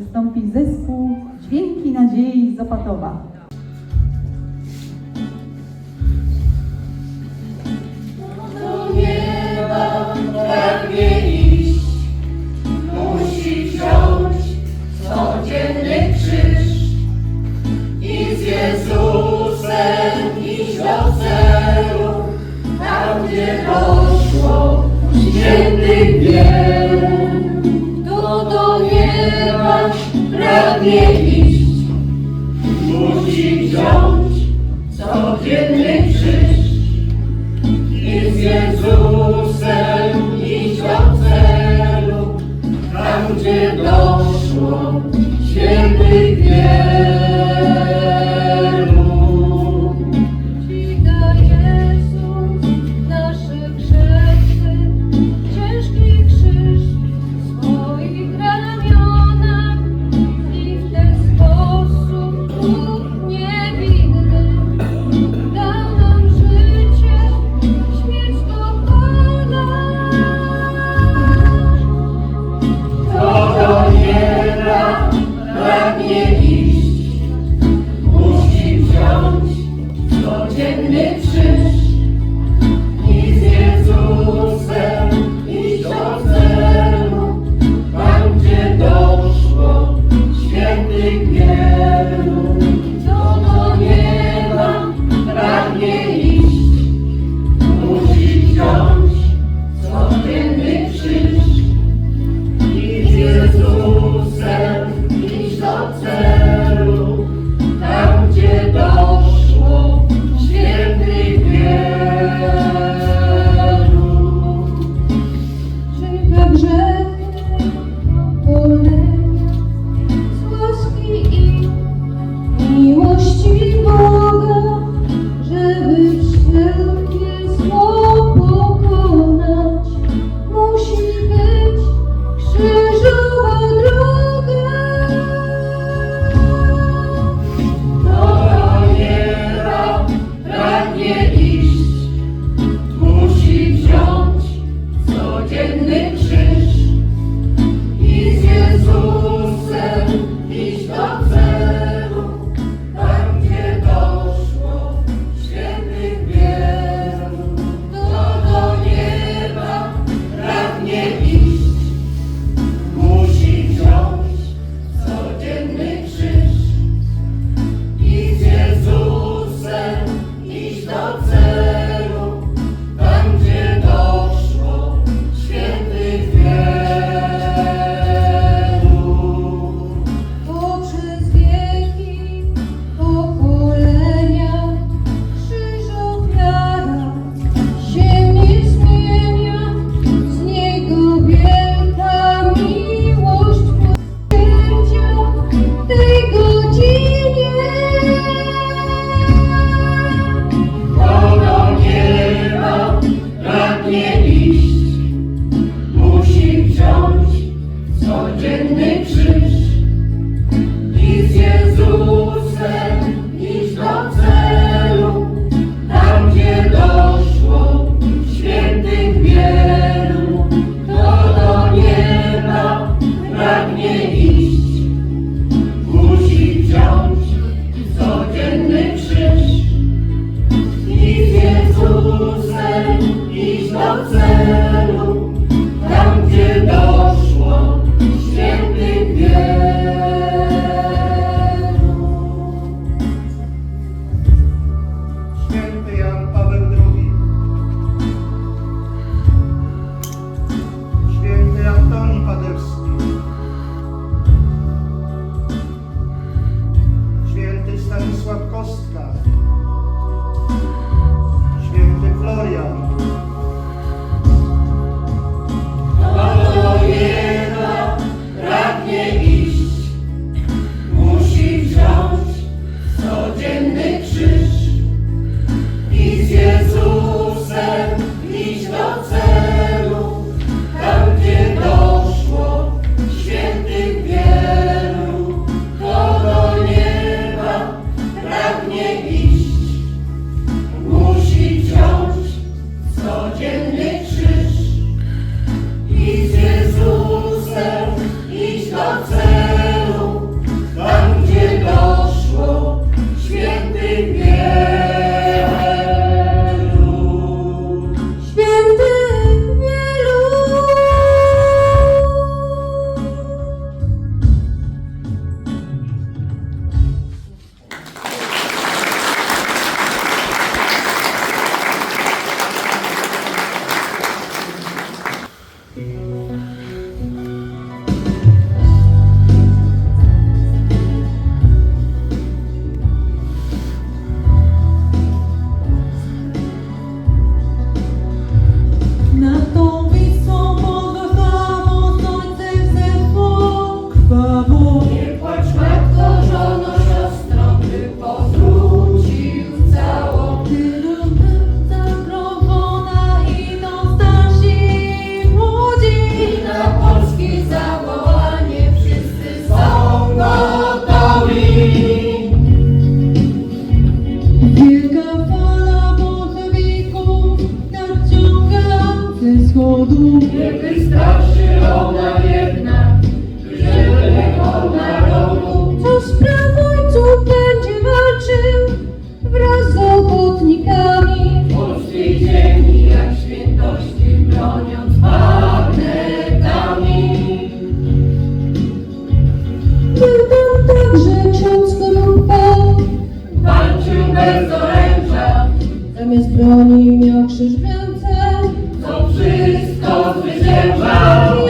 wystąpi zespół Dźwięki Nadziei z Opatowa. Pragnie Yeah. codzienny krzyż. I z Jezusem iść do celu, tam gdzie doszło świętych wielu, to do nieba pragnie iść. nós, cara. Zamiast broni miał krzyż w ręce to wszystko zwyciężał.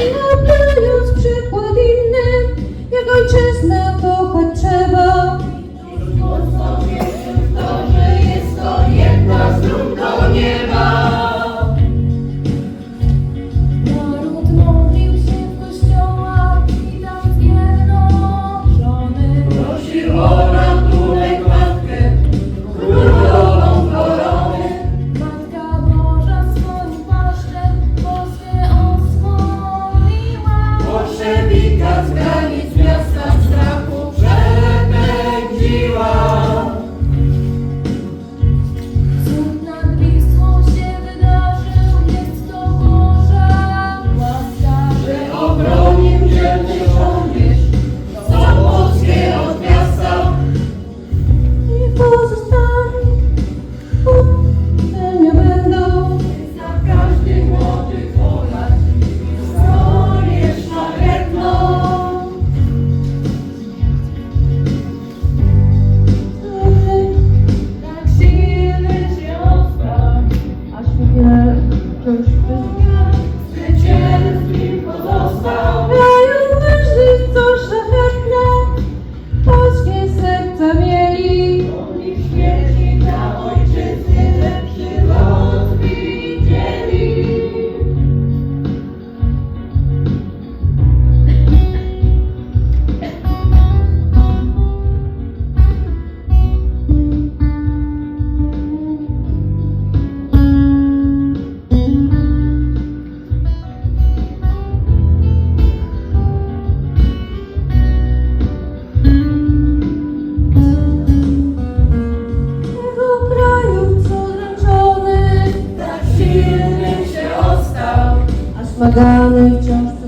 Zmagany wciąż